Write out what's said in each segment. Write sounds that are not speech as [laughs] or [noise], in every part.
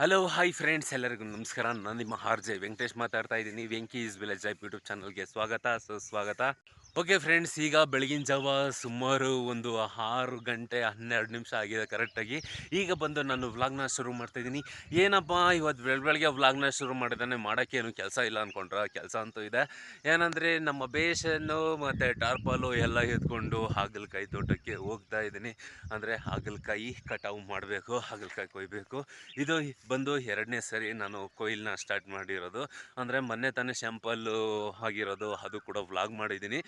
Hello hi friends ಎಲ್ಲರಿಗೂ ನಮಸ್ಕಾರ. ನಾನು ನಿಮ್ಮ ಆರ್ ವೆಂಕಟೇಶ್ ಮಾತಾಡ್ತಾ ಇದ್ದೀನಿ. Venki is village life YouTube ಚಾನಲ್ಗೆ ಸ್ವಾಗತ. ಸುಸ್ವಾಗತ ಓಕೆ ಫ್ರೆಂಡ್ಸ್, ಈಗ ಬೆಳಗಿನ ಜಾವ ಸುಮಾರು ಒಂದು ಆರು ಗಂಟೆ ಹನ್ನೆರಡು ನಿಮಿಷ ಆಗಿದೆ ಕರೆಕ್ಟಾಗಿ ಈಗ ಬಂದು ನಾನು ವ್ಲಾಗ್ನ ಶುರು ಮಾಡ್ತಾಯಿದ್ದೀನಿ ಏನಪ್ಪ ಇವತ್ತು ಬೆಳ, ಬೆಳಗ್ಗೆ ವ್ಲಾಗ್ನ ಶುರು ಮಾಡಿದ್ದಾನೆ, ಮಾಡೋಕ್ಕೇನು ಕೆಲಸ ಇಲ್ಲ ಅಂದ್ಕೊಂಡ್ರೆ ಕೆಲಸ ಅಂತೂ ಇದೆ. ಏನಂದರೆ, ನಮ್ಮ ಬೇಷನ್ನು ಮತ್ತು ಟಾರ್ಪಾಲು ಎಲ್ಲ ಎತ್ಕೊಂಡು ಹಾಗಲಕಾಯಿ ತೋಟಕ್ಕೆ ಹೋಗ್ತಾ ಇದ್ದೀನಿ. ಅಂದರೆ ಹಾಗಲಕಾಯಿ ಕಟಾವು ಮಾಡಬೇಕು, ಹಾಗಲಕಾಯಿ ಕೊಯ್ಬೇಕು. ಇದು ಬಂದು ಎರಡನೇ ಸರಿ ನಾನು ಕೊಯ್ಲನ್ನ ಸ್ಟಾರ್ಟ್ ಮಾಡಿರೋದು. ಅಂದರೆ ಮೊನ್ನೆ ತಾನೇ ಶ್ಯಾಂಪಲ್ಲು ಆಗಿರೋದು, ಅದು ಕೂಡ ವ್ಲಾಗ್ ಮಾಡಿದ್ದೀನಿ.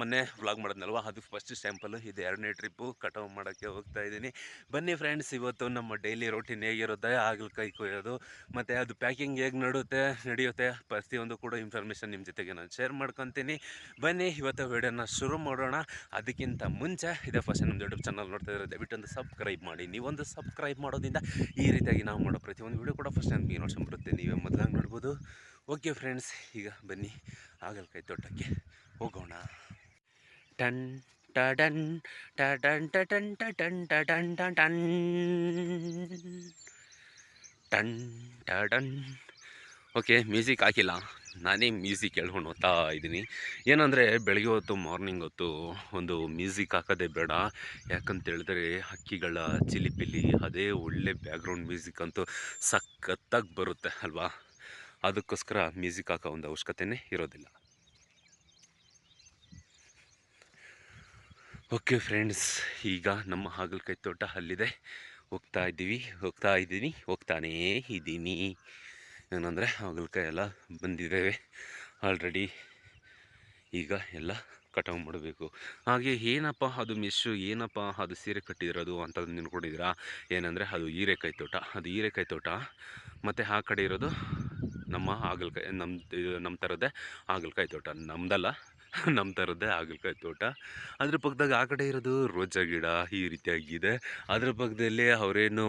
ಮೊನ್ನೆ ವ್ಲಾಗ್ ಮಾಡಿದ್ನಲ್ವ? ಅದು ಫಸ್ಟ್ ಸ್ಯಾಂಪಲ್ ಇದು ಎರಡನೇ ಟ್ರಿಪ್ಪು ಕಟಾವು ಮಾಡೋಕ್ಕೆ ಹೋಗ್ತಾ ಇದ್ದೀನಿ. ಬನ್ನಿ ಫ್ರೆಂಡ್ಸ್ ಇವತ್ತು ನಮ್ಮ ಡೈಲಿ ರೊಟೀನ್ ಹೇಗಿರುತ್ತೆ? ಕೈ ಕೊಯ್ಯೋದು, ಮತ್ತು ಅದು ಪ್ಯಾಕಿಂಗ್ ಹೇಗೆ ನಡುತ್ತೆ, ನಡೆಯುತ್ತೆ? ಪ್ರತಿಯೊಂದು ಕೂಡ ಇನ್ಫಾರ್ಮೇಷನ್ ನಿಮ್ಮ ಜೊತೆಗೆ ನಾನು ಶೇರ್ ಮಾಡ್ಕೊತೀನಿ. ಬನ್ನಿ, ಇವತ್ತು ವಿಡಿಯೋನ ಶುರು ಮಾಡೋಣ. ಅದಕ್ಕಿಂತ ಮುಂಚೆ, ಇದೇ ಫಸ್ಟ್ ನಮ್ಮ ಯೂಟ್ಯೂಬ್ ಚಾನಲ್ ನೋಡ್ತಾ ಇದ್ದಾರೆ ದಯವಿಟ್ಟು ಒಂದು ಸಬ್ಸ್ಕ್ರೈಬ್ ಮಾಡಿ. ನೀವೊಂದು ಸಬ್ಸ್ಕ್ರೈಬ್ ಮಾಡೋದ್ರಿಂದ ಈ ರೀತಿಯಾಗಿ ನಾವು ಮಾಡೋ ಪ್ರತಿಯೊಂದು ವಿಡಿಯೋ ಕೂಡ ಫಸ್ಟ್ ನನಗೆ ನೋಡ್ಸ್ಕೊಂಡ್ ಬರುತ್ತೆ. ನೀವೇ ಮೊದಲಾಗಿ ನೋಡ್ಬೋದು. ಓಕೆ ಫ್ರೆಂಡ್ಸ್, ಈಗ ಬನ್ನಿ ಹಾಗಲಕಾಯಿ ತೋಟಕ್ಕೆ ಹೋಗೋಣ. ಟನ್, ಟಡನ್ ಟಡನ್ ಟಟನ್ ಟಟನ್ ಟಡನ್ ಟಟನ್ ಟನ್, ಟಡನ್. ಓಕೆ, ಮ್ಯೂಸಿಕ್ ಹಾಕಿಲ್ಲ. ನಾನೇ ಮ್ಯೂಸಿಕ್ ಹೇಳ್ಕೊಂಡು ಹೋಗ್ತಾ ಇದ್ದೀನಿ. ಏನಂದರೆ, ಬೆಳಗ್ಗೆ ಹೊತ್ತು, ಮಾರ್ನಿಂಗ್ ಹೊತ್ತು ಒಂದು ಮ್ಯೂಸಿಕ್ ಹಾಕೋದೇ ಬೇಡ. ಯಾಕಂತೇಳಿದ್ರೆ ಹಕ್ಕಿಗಳ ಚಿಲಿಪಿಲಿ, ಅದೇ ಒಳ್ಳೆ ಬ್ಯಾಕ್ಗ್ರೌಂಡ್ ಮ್ಯೂಸಿಕ್ ಅಂತೂ ಸಖತ್ತಾಗಿ ಬರುತ್ತೆ, ಅಲ್ವಾ? ಅದಕ್ಕೋಸ್ಕರ ಮ್ಯೂಸಿಕ್ ಹಾಕೋ ಒಂದು ಅವಶ್ಯಕತೆಯೇ ಇರೋದಿಲ್ಲ. ಓಕೆ ಫ್ರೆಂಡ್ಸ್ ಈಗ ನಮ್ಮ ಹಾಗಲಕಾಯಿ ತೋಟ ಅಲ್ಲಿದೆ. ಹೋಗ್ತಾ ಇದ್ದೀವಿ, ಹೋಗ್ತಾ ಇದ್ದೀನಿ, ಹೋಗ್ತಾನೇ ಇದ್ದೀನಿ. ಏನಂದರೆ ಹಾಗಲಕಾಯಿ ಎಲ್ಲ ಬಂದಿದ್ದೇವೆ. ಆಲ್ರೆಡಿ ಈಗ ಎಲ್ಲ ಕಟಾವು ಮಾಡಬೇಕು. ಹಾಗೆ ಏನಪ್ಪ ಅದು ಮಿಶ್ಶು ಏನಪ್ಪ ಅದು ಸೀರೆ ಕಟ್ಟಿರೋದು ಅಂತದ್ದು ನಿನ್ಕೊಂಡಿದ್ದೀರಾ? ಏನಂದರೆ ಅದು ಹೀರೆಕಾಯಿ ತೋಟ. ಅದು ಹೀರೆಕಾಯಿ ತೋಟ. ಮತ್ತು ಆ ಕಡೆ ಇರೋದು ನಮ್ಮ ಹಾಗಲಕಾಯಿ ನಮ್ಮ ನಮ್ಮ ಥರದ್ದೇ ಹಾಗಲಕಾಯಿ ತೋಟ. ನಮ್ಮದಲ್ಲ [laughs] ನಮ್ಮ ಥರದ್ದೇ ಹಾಗಲಕಾಯಿ ತೋಟ. ಅದ್ರ ಪಕ್ಕದಾಗ ಆ ಕಡೆ ಇರೋದು ರೋಜಾ ಗಿಡ ಈ ರೀತಿಯಾಗಿದೆ. ಅದ್ರ ಪಕ್ಕದಲ್ಲಿ ಅವರೇನು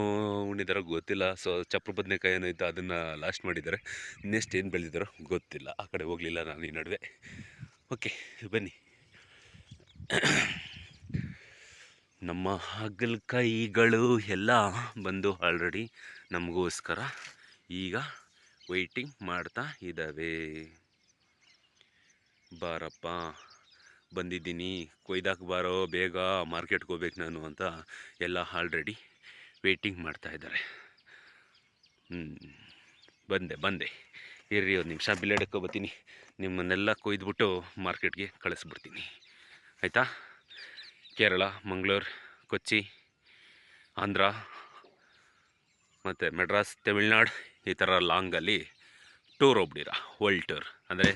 ಉಣಿದಾರೋ ಗೊತ್ತಿಲ್ಲ. ಸೊ, ಚಪ್ರ ಬದನೆಕಾಯಿ ಏನೋ ಇತ್ತು, ಅದನ್ನು ಲಾಸ್ಟ್ ಮಾಡಿದ್ದಾರೆ. ನೆಕ್ಸ್ಟ್ ಏನು ಬೆಳೆದಿದ್ದಾರೋ ಗೊತ್ತಿಲ್ಲ. ಆ ಕಡೆ ಹೋಗಲಿಲ್ಲ ನಾನು ಈ ನಡುವೆ. ಓಕೆ ಬನ್ನಿ. [clears throat] ನಮ್ಮ ಹಾಗಲಕಾಯಿಗಳು ಎಲ್ಲ ಬಂದು ಆಲ್ರೆಡಿ ನಮಗೋಸ್ಕರ ಈಗ ವೆಯ್ಟಿಂಗ್ ಮಾಡ್ತಾ ಇದ್ದಾವೆ. ಬಾರಪ್ಪ, ಬಂದಿದ್ದೀನಿ. ಕೊಯ್ದಾಕ ಬಾರೋ, ಬೇಗ ಮಾರ್ಕೆಟ್ಗೆ ಹೋಗ್ಬೇಕು ನಾನು ಅಂತ ಎಲ್ಲ ಆಲ್ರೆಡಿ ವೇಟಿಂಗ್ ಮಾಡ್ತಾ ಇದ್ದಾರೆ. ಹ್ಞೂ ಬಂದೆ ಬಂದೆ. ಇರ್ರಿ ಒಂದು ನಿಮಿಷ ಬಿಲ್ಲೆಡಕ್ಕೆ ಬರ್ತೀನಿ. ನಿಮ್ಮನ್ನೆಲ್ಲ ಕೊಯ್ದುಬಿಟ್ಟು ಮಾರ್ಕೆಟ್ಗೆ ಕಳಿಸ್ಬಿಡ್ತೀನಿ. ಆಯಿತಾ? ಕೇರಳ, ಮಂಗಳೂರು, ಕೊಚ್ಚಿ, ಆಂಧ್ರ ಮತ್ತು ಮೆಡ್ರಾಸ್ ತಮಿಳ್ನಾಡು ಈ ಥರ ಲಾಂಗಲ್ಲಿ ಟೂರ್ ಹೋಗ್ಬಿಡಿರ ವರ್ಲ್ಡ್ ಟೂರ್ ಅಂದರೆ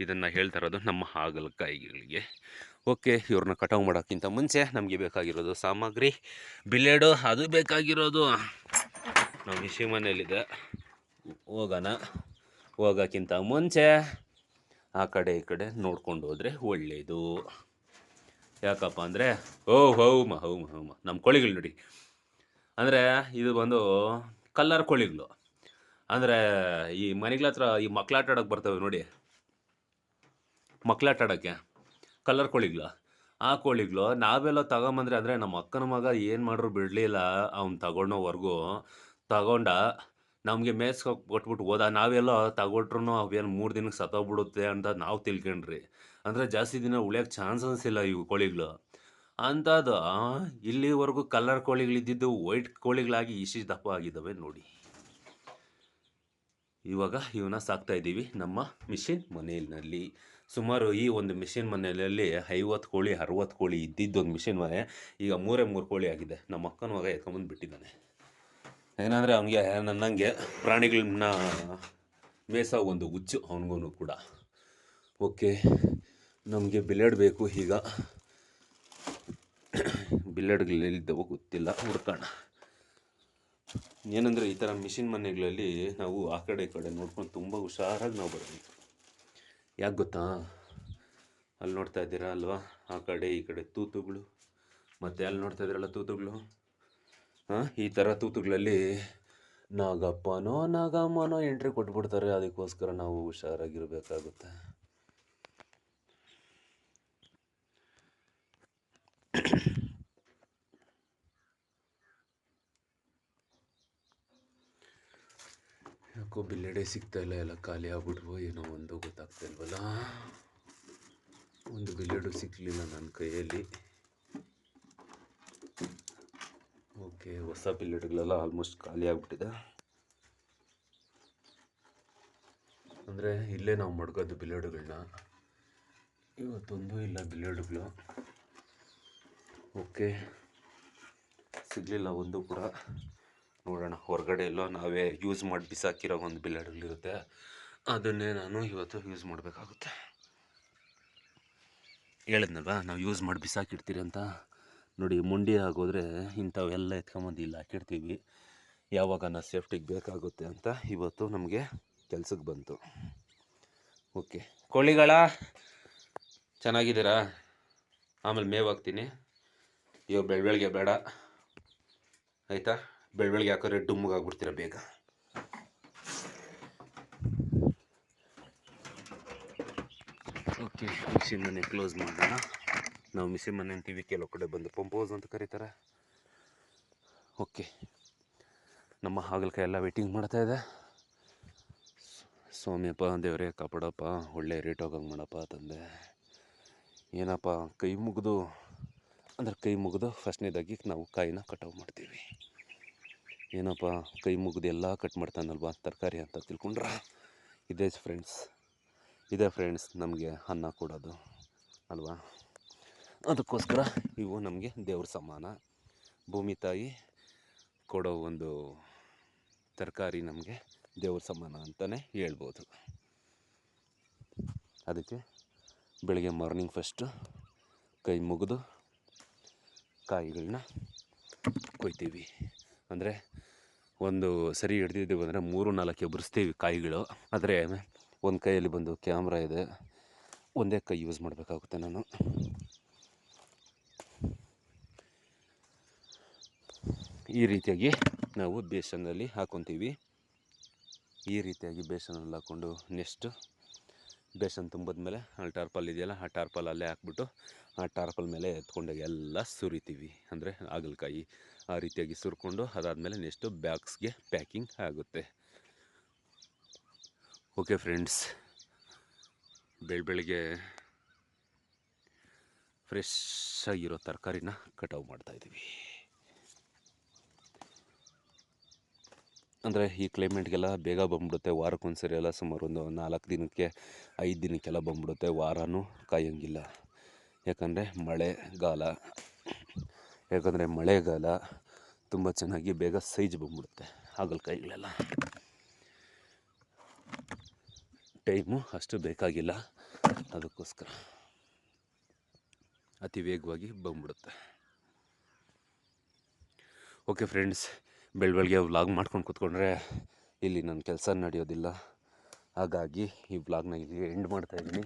ಇದನ್ನು ಹೇಳ್ತಾ ಇರೋದು ನಮ್ಮ ಹಾಗಲಕಾಯಿಗಳಿಗೆ ಓಕೆ ಇವ್ರನ್ನ ಕಟಾವು ಮಾಡೋಕ್ಕಿಂತ ಮುಂಚೆ ನಮಗೆ ಬೇಕಾಗಿರೋದು ಸಾಮಗ್ರಿ ಬಿಲೆಡು ಅದು ಬೇಕಾಗಿರೋದು. ನಮ್ಮ ಇಶಿ ಮನೆಯಲ್ಲಿದೆ ಹೋಗೋಣ. ಹೋಗೋಕ್ಕಿಂತ ಮುಂಚೆ ಆ ಕಡೆ ಈ ಕಡೆ ನೋಡ್ಕೊಂಡು ಹೋದರೆ ಒಳ್ಳೆಯದು ಯಾಕಪ್ಪ ಅಂದರೆ ಓ ಹೌಮ ಹೌಮ ಹೌಮ. ನಮ್ಮ ಕೋಳಿಗಳು ನೋಡಿ. ಅಂದರೆ ಇದು ಬಂದು ಕಲ್ಲರ್ ಕೋಳಿಗಳು. ಅಂದರೆ ಈ ಮನೆಗಳ ಹತ್ರ ಈ ಮಕ್ಳಾಟ ಆಡೋಕೆ ಬರ್ತವೆ ನೋಡಿ. ಮಕ್ಳಾಟ ಆಡೋಕ್ಕೆ ಕಲ್ಲರ್ ಕೋಳಿಗಳು. ಆ ಕೋಳಿಗಳು ನಾವೆಲ್ಲ ತಗೊಂಬಂದ್ರೆ ಅಂದರೆ ನಮ್ಮ ಅಕ್ಕನ ಮಗ ಏನು ಮಾಡ್ರು ಬಿಡಲಿಲ್ಲ ಅವ್ನು ತಗೊಂಡೋವರೆಗೂ ತಗೊಂಡ ನಮಗೆ ಮೇಸ್ಕೊ ಕೊಟ್ಬಿಟ್ಟು ಹೋದ. ನಾವೆಲ್ಲ ತಗೊಟ್ರು ಅವೇನು ಮೂರು ದಿನಕ್ಕೆ ಸತ್ತೋಗ್ಬಿಡುತ್ತೆ ಅಂತ ನಾವು ತಿಳ್ಕೊಂಡ್ರಿ. ಅಂದರೆ ಜಾಸ್ತಿ ದಿನ ಉಳಿಯೋಕ್ಕೆ ಚಾನ್ಸಸ್ ಇಲ್ಲ ಇವು ಕೋಳಿಗಳು. ಅಂಥದ್ದು ಇಲ್ಲಿವರೆಗೂ ಕಲರ್ ಕೋಳಿಗಳಿದ್ದಿದ್ದು ವೈಟ್ ಕೋಳಿಗಳಾಗಿ ಇಶಿ ದಪ್ಪ ಆಗಿದ್ದಾವೆ ನೋಡಿ. ಇವಾಗ ಇವನ್ನ ಸಾಕ್ತಾ ಇದ್ದೀವಿ ನಮ್ಮ ಮಿಷಿನ್ ಮನೆಯಲ್ಲಿ. ಸುಮಾರು ಈ ಒಂದು ಮಿಷಿನ್ ಮನೆಯಲ್ಲಿ ಐವತ್ತು ಕೋಳಿ, ಅರವತ್ತು ಕೋಳಿ ಇದ್ದಿದ್ದು ಒಂದು ಮಿಷಿನ್ ಮನೆ ಈಗ ಮೂರೇ ಮೂರು ಕೋಳಿ ಆಗಿದೆ. ನಮ್ಮ ಅಕ್ಕನ ಮಗ ಎತ್ಕೊಂಬಂದು ಬಿಟ್ಟಿದ್ದಾನೆ. ಏನಂದರೆ ಅವನಿಗೆ ನನ್ನಂಗೆ ಪ್ರಾಣಿಗಳನ್ನ ಮೇಸೋ ಒಂದು ಹುಚ್ಚು ಅವನಿಗೂ ಕೂಡ. ಓಕೆ, ನಮಗೆ ಬಿಲೆಡ್ ಬೇಕು ಈಗ. ಬಿಲೇಡ್ಗಳಿದ್ದವೋ ಗೊತ್ತಿಲ್ಲ. ಹುಡ್ಕೋಣ. ಏನಂದರೆ ಈ ಥರ ಮಿಷಿನ್ ಮನೆಗಳಲ್ಲಿ ನಾವು ಆ ಕಡೆ ಈ ಕಡೆ ನೋಡ್ಕೊಂಡು ತುಂಬ ಹುಷಾರಾಗಿ ನಾವು ಬರಬೇಕು ಯಾಕೆ ಗೊತ್ತಾ? ಅಲ್ಲಿ ನೋಡ್ತಾ ಇದ್ದೀರಾ ಅಲ್ವಾ? ಆ ಕಡೆ ಈ ಕಡೆ ತೂತುಗಳು. ಮತ್ತು ಅಲ್ಲಿ ನೋಡ್ತಾ ಇದ್ದೀರಲ್ಲ ತೂತುಗಳು? ಹಾಂ, ಈ ಥರ ತೂತುಗಳಲ್ಲಿ ನಾಗಪ್ಪನೋ ನಾಗಮ್ಮನೋ ಎಂಟ್ರಿ ಕೊಟ್ಬಿಡ್ತಾರೆ. ಅದಕ್ಕೋಸ್ಕರ ನಾವು ಹುಷಾರಾಗಿರಬೇಕಾಗುತ್ತೆ. ಯಾಕೋ ಬಿಲ್ಲೆಡೆ ಸಿಗ್ತಾ ಇಲ್ಲ, ಎಲ್ಲ ಖಾಲಿ ಆಗ್ಬಿಟ್ವು ಏನೋ ಒಂದು ಗೊತ್ತಾಗ್ತಾ ಇಲ್ವಲ್ಲ? ಒಂದು ಬಿಲ್ಲೆಡು ಸಿಗಲಿಲ್ಲ ನನ್ನ ಕೈಯಲ್ಲಿ. ಓಕೆ, ಹೊಸ ಬಿಲ್ಲೆಡ್ಗಳೆಲ್ಲ ಆಲ್ಮೋಸ್ಟ್ ಖಾಲಿ ಆಗಿಬಿಟ್ಟಿದೆ. ಅಂದರೆ ಇಲ್ಲೇ ನಾವು ಮಡ್ಗೋದು ಬಿಲ್ಲೆಡುಗಳನ್ನ ಇವತ್ತೊಂದು ಇಲ್ಲ ಬಿಲ್ಲೆಡುಗಳು. ಓಕೆ, ಸಿಗಲಿಲ್ಲ ಒಂದು ಕೂಡ. ನೋಡೋಣ. ಹೊರಗಡೆ ಎಲ್ಲೋ ನಾವೇ ಯೂಸ್ ಮಾಡಿ ಬಿಸಾಕಿರೋ ಒಂದು ಬಿಲ್ಲೆಡುಗಳಿರುತ್ತೆ ಅದನ್ನೇ ನಾನು ಇವತ್ತು ಯೂಸ್ ಮಾಡಬೇಕಾಗುತ್ತೆ. ಹೇಳಿದ್ನಲ್ವಾ? ನಾವು ಯೂಸ್ ಮಾಡಿ ಬಿಸಾಕಿಡ್ತೀರಿ ಅಂತ. ನೋಡಿ, ಮುಂಡಿ ಆಗೋದ್ರೆ ಇಂಥವೆಲ್ಲ ಎತ್ಕೊಂಬಂದು ಇಲ್ಲಿ ಹಾಕಿಡ್ತೀವಿ ಯಾವಾಗ ನಾ ಸೇಫ್ಟಿಗೆ ಬೇಕಾಗುತ್ತೆ ಅಂತ ಇವತ್ತು ನಮಗೆ ಕೆಲ್ಸಕ್ಕೆ ಬಂತು. ಓಕೆ. ಕೋಳಿಗಳ, ಚೆನ್ನಾಗಿದ್ದೀರಾ? ಆಮೇಲೆ ಮೇವಾಗ್ತೀನಿ ಇವಾಗ ಬೆಳಬೆಳಗ್ಗೆ ಬೇಡ. ಆಯಿತಾ? ಬೆಳಬೆಳಗ್ಗೆ ಹಾಕಿದ್ರೆ ಡುಮ್ಗಾಗ್ಬಿಡ್ತೀರ ಬೇಗ? ಓಕೆ ಮಿಷಿನ್ ಮನೆ ಕ್ಲೋಸ್ ಮಾಡೋಣ. ನಾವು ಮಿಷಿನ್ ಮನೆ ಅಂತೀವಿ, ಕೆಲವು ಕಡೆ ಬಂದು ಪಂಪೋಸ್ ಅಂತ ಕರೀತಾರೆ. ಓಕೆ ನಮ್ಮ ಹಾಗಲಕಾಯಿ ಎಲ್ಲ ವೇಟಿಂಗ್ ಮಾಡ್ತಾ ಇದೆ. ಸ್ವಾಮಿಯಪ್ಪ, ದೇವರೇ, ಕಾಪಾಡಪ್ಪ, ಒಳ್ಳೆ ರೇಟ್ ಹೋಗಂಗೆ ಮಾಡಪ್ಪ ತಂದೆ. ಏನಪ್ಪ, ಕೈ ಮುಗಿದು, ಅಂದರೆ ಕೈ ಮುಗಿದು ಫಸ್ಟ್ನೇದಾಗಿ ನಾವು ಕಾಯಿನ ಕಟಾವು ಮಾಡ್ತೀವಿ. ಏನಪ್ಪ, ಕೈ ಮುಗಿದು ಎಲ್ಲ ಕಟ್ ಮಾಡ್ತಾನಲ್ವಾ ತರಕಾರಿ ಅಂತ ತಿಳ್ಕೊಂಡ್ರೆ? ಇದೇ ಫ್ರೆಂಡ್ಸ್ ಇದೇ ಫ್ರೆಂಡ್ಸ್ ನಮಗೆ ಅನ್ನ ಕೊಡೋದು, ಅಲ್ವಾ? ಅದಕ್ಕೋಸ್ಕರ ಇವು ನಮಗೆ ದೇವ್ರ ಸಮಾನ. ಭೂಮಿ ತಾಯಿ ಕೊಡೋ ಒಂದು ತರಕಾರಿ ನಮಗೆ ದೇವ್ರ ಸಮಾನ ಅಂತಲೇ ಹೇಳ್ಬೋದು. ಅದಕ್ಕೆ ಬೆಳಗ್ಗೆ ಮಾರ್ನಿಂಗ್ ಫಸ್ಟು ಕೈ ಮುಗಿದು ಕಾಯಿಗಳನ್ನ ಕೊಯ್ತೀವಿ. ಅಂದರೆ ಒಂದು ಸರಿ ಹಿಡ್ದಿದ್ದೀವಿ ಅಂದರೆ ಮೂರು ನಾಲ್ಕು ಎಬ್ಬರಿಸ್ತೀವಿ ಕಾಯಿಗಳು. ಆದರೆ ಒಂದು ಕೈಯಲ್ಲಿ ಬಂದು ಕ್ಯಾಮ್ರಾ ಇದೆ. ಒಂದೇ ಕೈ ಯೂಸ್ ಮಾಡಬೇಕಾಗುತ್ತೆ ನಾನು. ಈ ರೀತಿಯಾಗಿ ನಾವು ಬೇಸನ್ನಲ್ಲಿ ಹಾಕ್ಕೊತೀವಿ ಈ ರೀತಿಯಾಗಿ ಬೇಸನಲ್ಲಿ ಹಾಕ್ಕೊಂಡು ನೆಕ್ಸ್ಟು ಬೇಸನ್ ತುಂಬಿದ್ಮೇಲೆ ಅಲ್ಲಿ ಟಾರ್ಪಲ್ ಇದೆಯಲ್ಲ, ಆ ಟಾರ್ಪಲ್ ಅಲ್ಲೇ ಹಾಕ್ಬಿಟ್ಟು ಆ ಟಾರ್ಪಲ್ ಮೇಲೆ ಎತ್ಕೊಂಡೋಗಿ ಎಲ್ಲ ಸುರಿತೀವಿ. ಅಂದರೆ ಹಾಗಲಕಾಯಿ ಆ ರೀತಿಯಾಗಿ ಸುರ್ಕೊಂಡು ಅದಾದಮೇಲೆ ನೆಕ್ಸ್ಟು ಬ್ಯಾಗ್ಸ್ಗೆ ಪ್ಯಾಕಿಂಗ್ ಆಗುತ್ತೆ. ಓಕೆ ಫ್ರೆಂಡ್ಸ್ ಬೆಳ ಬೆಳಿಗ್ಗೆ ಫ್ರೆಶ್ ಆಗಿರೋ ತರಕಾರಿನ ಕಟಾವು ಮಾಡ್ತಾಯಿದ್ದೀವಿ ಅಂದರೆ ಈ ಕ್ಲೈಮೇಟ್ಗೆಲ್ಲ ಬೇಗ ಬಂದ್ಬಿಡುತ್ತೆ. ವಾರಕ್ಕೊಂದ್ಸರಿ ಎಲ್ಲ ಸುಮಾರು ಒಂದು ನಾಲ್ಕು ದಿನಕ್ಕೆ, ಐದು ದಿನಕ್ಕೆಲ್ಲ ಬಂದ್ಬಿಡುತ್ತೆ. ವಾರನೂ ಕಾಯೋಂಗಿಲ್ಲ. ಯಾಕಂದರೆ ಮಳೆಗಾಲ. ಯಾಕಂದರೆ ಮಳೆಗಾಲ ತುಂಬ ಚೆನ್ನಾಗಿ ಬೇಗ ಸೈಜ್ ಬಂದ್ಬಿಡುತ್ತೆ ಹಾಗಲಕಾಯಿಗಳೆಲ್ಲ ಟೈಮು ಅಷ್ಟು ಬೇಕಾಗಿಲ್ಲ. ಅದಕ್ಕೋಸ್ಕರ ಅತಿ ವೇಗವಾಗಿ ಬಂದ್ಬಿಡುತ್ತೆ. ಓಕೆ ಫ್ರೆಂಡ್ಸ್ ಬೆಳ ಬೆಳಗ್ಗೆ ವ್ಲಾಗ್ ಮಾಡ್ಕೊಂಡು ಕೂತ್ಕೊಂಡ್ರೆ ಇಲ್ಲಿ ನನ್ನ ಕೆಲಸ ನಡೆಯೋದಿಲ್ಲ. ಹಾಗಾಗಿ ಈ ವ್ಲಾಗ್ನ ಇಲ್ಲಿ ಎಂಡ್ ಮಾಡ್ತಾಯಿದ್ದೀನಿ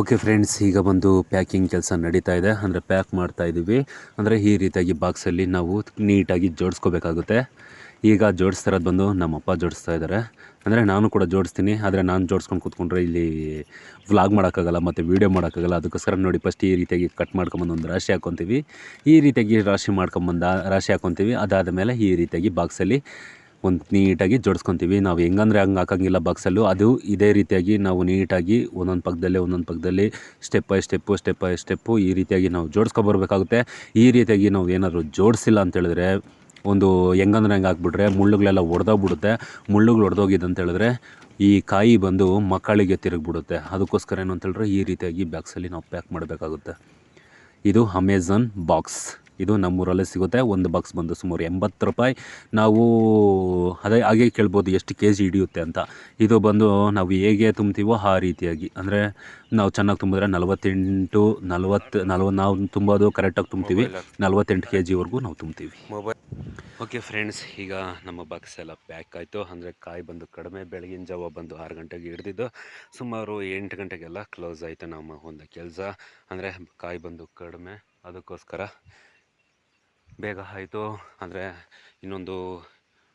ಓಕೆ ಫ್ರೆಂಡ್ಸ್ ಈಗ ಬಂದು ಪ್ಯಾಕಿಂಗ್ ಕೆಲಸ ನಡೀತಾ ಇದೆ. ಅಂದರೆ ಪ್ಯಾಕ್ ಮಾಡ್ತಾ ಇದ್ದೀವಿ ಅಂದರೆ ಈ ರೀತಿಯಾಗಿ ಬಾಕ್ಸಲ್ಲಿ ನಾವು ನೀಟಾಗಿ ಜೋಡಿಸ್ಕೋಬೇಕಾಗುತ್ತೆ. ಈಗ ಜೋಡಿಸ್ತಿರೋದು ಬಂದು ನಮ್ಮಪ್ಪ ಜೋಡಿಸ್ತಾ ಇದ್ದಾರೆ ಅಂದರೆ ನಾನು ಕೂಡ ಜೋಡಿಸ್ತೀನಿ. ಆದರೆ ನಾನು ಜೋಡಿಸ್ಕೊಂಡು ಕೂತ್ಕೊಂಡ್ರೆ ಇಲ್ಲಿ ವ್ಲಾಗ್ ಮಾಡೋಕ್ಕಾಗಲ್ಲ, ಮತ್ತು ವೀಡಿಯೋ ಮಾಡೋಕ್ಕಾಗಲ್ಲ. ಅದಕ್ಕೋಸ್ಕರ ನೋಡಿ ಫಸ್ಟ್ ಈ ರೀತಿಯಾಗಿ ಕಟ್ ಮಾಡ್ಕೊಂಬಂದು ಒಂದು ರಾಶಿ ಹಾಕ್ಕೊತೀವಿ ಈ ರೀತಿಯಾಗಿ ರಾಶಿ ಮಾಡ್ಕೊಂಬಂದು, ರಾಶಿ ಹಾಕ್ಕೊತೀವಿ ಅದಾದ ಮೇಲೆ ಈ ರೀತಿಯಾಗಿ ಬಾಕ್ಸಲ್ಲಿ ಒಂದು ನೀಟಾಗಿ ಜೋಡಿಸ್ಕೊತೀವಿ. ನಾವು ಹೆಂಗಂದ್ರೆ ಹಂಗೆ ಹಾಕೋಂಗಿಲ್ಲ ಬಾಕ್ಸಲ್ಲೂ ಅದು ಇದೇ ರೀತಿಯಾಗಿ ನಾವು ನೀಟಾಗಿ ಒಂದೊಂದು ಪಕ್ಕದಲ್ಲೇ ಒಂದೊಂದು ಪಕ್ಕದಲ್ಲಿ step by step step by step ಈ ರೀತಿಯಾಗಿ ನಾವು ಜೋಡಿಸ್ಕೊಬರ್ಬೇಕಾಗುತ್ತೆ ಈ ರೀತಿಯಾಗಿ ನಾವು ಏನಾದರೂ ಜೋಡಿಸಿಲ್ಲ ಅಂತೇಳಿದ್ರೆ ಒಂದು ಹೆಂಗಂದ್ರೆ ಹೆಂಗೆ ಹಾಕ್ಬಿಟ್ರೆ ಮುಳ್ಳುಗಳೆಲ್ಲ ಒಡೆದೋಗ್ಬಿಡುತ್ತೆ. ಮುಳ್ಳುಗಳು ಒಡೆದೋಗಿದೆ ಅಂತೇಳಿದ್ರೆ ಈ ಕಾಯಿ ಬಂದು ಮಕ್ಕಳಿಗೆ ತಿರುಗಿಬಿಡುತ್ತೆ. ಅದಕ್ಕೋಸ್ಕರ ಏನು ಅಂತೇಳಿದ್ರೆ ಈ ರೀತಿಯಾಗಿ ಬ್ಯಾಗ್ಸಲ್ಲಿ ನಾವು ಪ್ಯಾಕ್ ಮಾಡಬೇಕಾಗುತ್ತೆ. ಇದು ಅಮೆಝಾನ್ ಬಾಕ್ಸ್ ಇದು ನಮ್ಮೂರಲ್ಲೇ ಸಿಗುತ್ತೆ. ಒಂದು ಬಾಕ್ಸ್ ಬಂದು ಸುಮಾರು ಎಂಬತ್ತು ರೂಪಾಯಿ. ನಾವು ಅದೇ ಹಾಗೆ ಕೇಳ್ಬೋದು ಎಷ್ಟು ಕೆ ಜಿ ಹಿಡಿಯುತ್ತೆ ಅಂತ. ಇದು ಬಂದು ನಾವು ಹೇಗೆ ತುಂಬ್ತೀವೋ ಆ ರೀತಿಯಾಗಿ. ಅಂದರೆ ನಾವು ಚೆನ್ನಾಗಿ ತುಂಬಿದ್ರೆ ನಲವತ್ತೆಂಟು ನಲವತ್ತು ನಲ್ವ ನಾವು ತುಂಬೋದು ಕರೆಕ್ಟಾಗಿ ತುಂಬ್ತೀವಿ. ನಲವತ್ತೆಂಟು ಕೆ ಜಿವರೆಗೂ ನಾವು ತುಂಬ್ತೀವಿ. ಮೊಬೈಲ್ ಓಕೆ ಫ್ರೆಂಡ್ಸ್ ಈಗ ನಮ್ಮ ಬಾಕ್ಸ್ ಎಲ್ಲ ಪ್ಯಾಕ್ ಆಯಿತು. ಅಂದರೆ ಕಾಯಿ ಬಂದು ಕಡಿಮೆ ಬೆಳಗಿನ ಜಾವ ಬಂದು ಆರು ಗಂಟೆಗೆ ಹಿಡಿದಿದ್ದು. ಸುಮಾರು ಎಂಟು ಗಂಟೆಗೆಲ್ಲ ಕ್ಲೋಸ್ ಆಯಿತು ನಮ್ಮ ಒಂದು ಕೆಲಸ. ಅಂದರೆ ಕಾಯಿ ಬಂದು ಕಡಿಮೆ. ಅದಕ್ಕೋಸ್ಕರ ಬೇಗ ಆಯಿತು. ಅಂದರೆ ಇನ್ನೊಂದು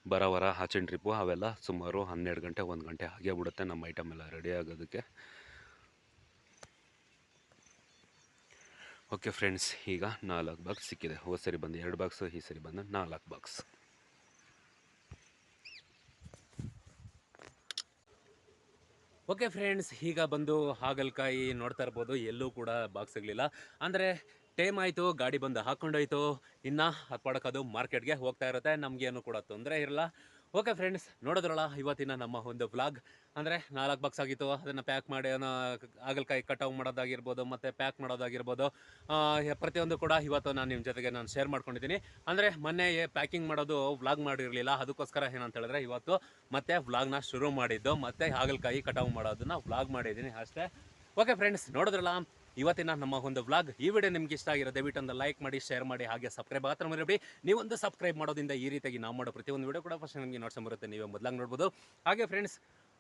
ಬರೋವರ ಆಚಿನ ಟ್ರಿಪ್ಪು ಅವೆಲ್ಲ ಸುಮಾರು ಹನ್ನೆರಡು ಗಂಟೆ, ಒಂದು ಗಂಟೆ ಹಾಗೆ ಬಿಡುತ್ತೆ ನಮ್ಮ ಐಟಮ್ ಎಲ್ಲ ರೆಡಿ ಆಗೋದಕ್ಕೆ. ಓಕೆ ಫ್ರೆಂಡ್ಸ್ ಈಗ ನಾಲ್ಕು ಬಾಕ್ಸ್ ಸಿಕ್ಕಿದೆ. ಹೋದ ಸರಿ ಬಂದು ಎರಡು ಬಾಕ್ಸು ಈ ಸರಿ ಬಂದು ನಾಲ್ಕು ಬಾಕ್ಸ್ ಓಕೆ ಫ್ರೆಂಡ್ಸ್ ಈಗ ಬಂದು ಹಾಗಲಕಾಯಿ ನೋಡ್ತಾ ಇರ್ಬೋದು. ಎಲ್ಲೂ ಕೂಡ ಬಾಕ್ಸ್ ಸಿಗಲಿಲ್ಲ. ಅಂದರೆ ಟೈಮ್ ಆಯಿತು, ಗಾಡಿ ಬಂದು ಹಾಕ್ಕೊಂಡೋಯ್ತು ಇನ್ನು ಅದು ಮಾರ್ಕೆಟ್ಗೆ ಹೋಗ್ತಾ ಇರುತ್ತೆ, ನಮಗೇನು ಕೂಡ ತೊಂದರೆ ಇರಲ್ಲ. ಓಕೆ ಫ್ರೆಂಡ್ಸ್ ನೋಡಿದ್ರಲ್ಲ, ಇವತ್ತಿನ ನಮ್ಮ ಒಂದು ವ್ಲಾಗ್ ಅಂದರೆ ನಾಲ್ಕು ಬಾಕ್ಸ್ ಆಗಿತ್ತು, ಅದನ್ನು ಪ್ಯಾಕ್ ಮಾಡಿ ಆಗಲಕಾಯಿ ಕಟಾವು ಮಾಡೋದಾಗಿರ್ಬೋದು, ಮತ್ತು ಪ್ಯಾಕ್ ಮಾಡೋದಾಗಿರ್ಬೋದು. ಪ್ರತಿಯೊಂದು ಕೂಡ ಇವತ್ತು ನಾನು ನಿಮ್ಮ ಜೊತೆಗೆ ನಾನು ಶೇರ್ ಮಾಡ್ಕೊಂಡಿದ್ದೀನಿ. ಅಂದರೆ ಮೊನ್ನೆ ಪ್ಯಾಕಿಂಗ್ ಮಾಡೋದು ವ್ಲಾಗ್ ಮಾಡಿರಲಿಲ್ಲ, ಅದಕ್ಕೋಸ್ಕರ ಏನಂತ ಹೇಳಿದ್ರೆ ಇವತ್ತು ಮತ್ತೆ ವ್ಲಾಗ್ನ ಶುರು ಮಾಡಿದ್ದು, ಮತ್ತೆ ಹಾಗಲಕಾಯಿ ಕಟಾವು ಮಾಡೋದನ್ನ ವ್ಲಾಗ್ ಮಾಡಿದ್ದೀನಿ ಅಷ್ಟೇ. ಓಕೆ ಫ್ರೆಂಡ್ಸ್ ನೋಡಿದ್ರಲ್ಲ ಇವತ್ತಿನ ನಮ್ಮ ಒಂದು ವ್ಲಾಗ್ ಈ ವಿಡಿಯೋ ನಿಮ್ಗೆ ಇಷ್ಟ ಆಗಿರೋ ದಯವಿಟ್ಟು ಒಂದು ಲೈಕ್ ಮಾಡಿ, ಶೇರ್ ಮಾಡಿ, ಹಾಗೆ ಸಬ್ಸ್ಕ್ರೈಬ್ ಮಾತ್ರ ಮರಿಬೇಡಿ. ನೀವೊಂದು ಸಬ್ಸ್ಕ್ರೈಬ್ ಮಾಡೋದಿಂದ ಈ ರೀತಿಯಾಗಿ ನಾವು ಮಾಡೋ ಪ್ರತಿಯೊಂದು ವಿಡಿಯೋ ಕೂಡ ಫಸ್ಟ್ ನಿಮಗೆ ನೋಡ್ಸೋ ಬರುತ್ತೆ. ನೀವೇ ಮೊದಲಾಗಿ ನೋಡ್ಬೋದು. ಹಾಗೆ ಫ್ರೆಂಡ್ಸ್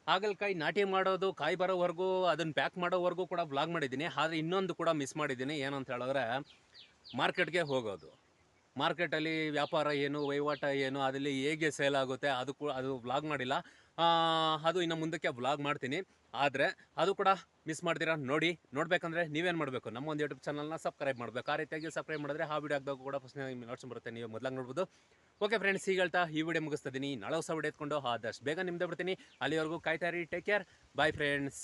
ಹಾಗಲಕಾಯಿ ನಾಟಿ ಮಾಡೋದು, ಕಾಯಿ ಬರೋವರೆಗೂ, ಅದನ್ನು ಪ್ಯಾಕ್ ಮಾಡೋವರೆಗೂ ಕೂಡ ವ್ಲಾಗ್ ಮಾಡಿದ್ದೀನಿ. ಆದರೆ ಇನ್ನೊಂದು ಕೂಡ ಮಿಸ್ ಮಾಡಿದ್ದೀನಿ. ಏನು ಅಂತ ಹೇಳಿದ್ರೆ ಮಾರ್ಕೆಟ್ಗೆ ಹೋಗೋದು. ಮಾರ್ಕೆಟಲ್ಲಿ ವ್ಯಾಪಾರ ಏನು, ವಹಿವಾಟ ಏನು, ಅದರಲ್ಲಿ ಹೇಗೆ ಸೇಲ್ ಆಗುತ್ತೆ, ಅದು ಕೂಡ ಅದು ವ್ಲಾಗ್ ಮಾಡಿಲ್ಲ. ಅದು ಇನ್ನು ಮುಂದಕ್ಕೆ ವ್ಲಾಗ್ ಮಾಡ್ತೀನಿ. ಆದರೆ ಅದು ಕೂಡ ಮಿಸ್ ಮಾಡ್ತೀರಾ ನೋಡಿ, ನೋಡ್ಬೇಕಂದ್ರೆ ನೀವೇನು ಮಾಡಬೇಕು? ನಮ್ಮ ಒಂದು ಯೂಟ್ಯೂಬ್ ಚಾನಲ್ನ ಸಬ್ಸ್ಕ್ರೈಬ್ ಮಾಡಬೇಕು. ಆ ರೀತಿಯಾಗಿ ಸಬ್ಸ್ಕ್ರೈಬ್ ಮಾಡಿದ್ರೆ ಆ ವಿಡಿಯೋ ಆಗಬೇಕು ಕೂಡ ಫಸ್ಟ್ ನೋಟ್ಸ್ ಬರುತ್ತೆ, ನೀವು ಮೊದಲಾಗಿ ನೋಡ್ಬೋದು. ಓಕೆ ಫ್ರೆಂಡ್ಸ್ ಈಗ ಹೇಳ್ತಾ ಈ ವಿಡಿಯೋ ಮುಗಿಸ್ತಿದ್ದೀನಿ ನಾಳೆ ಹೊಸ ವಿಡಿಯೋ ಎತ್ಕೊಂಡು ಆದಷ್ಟು ಬೇಗ ನಿಮ್ದೇ ಬಿಡ್ತೀನಿ. ಅಲ್ಲಿವರೆಗೂ ಕಾಯ್ತಾ ಇರಿ ಟೇಕ್ ಕೇರ್ ಬಾಯ್ ಫ್ರೆಂಡ್ಸ್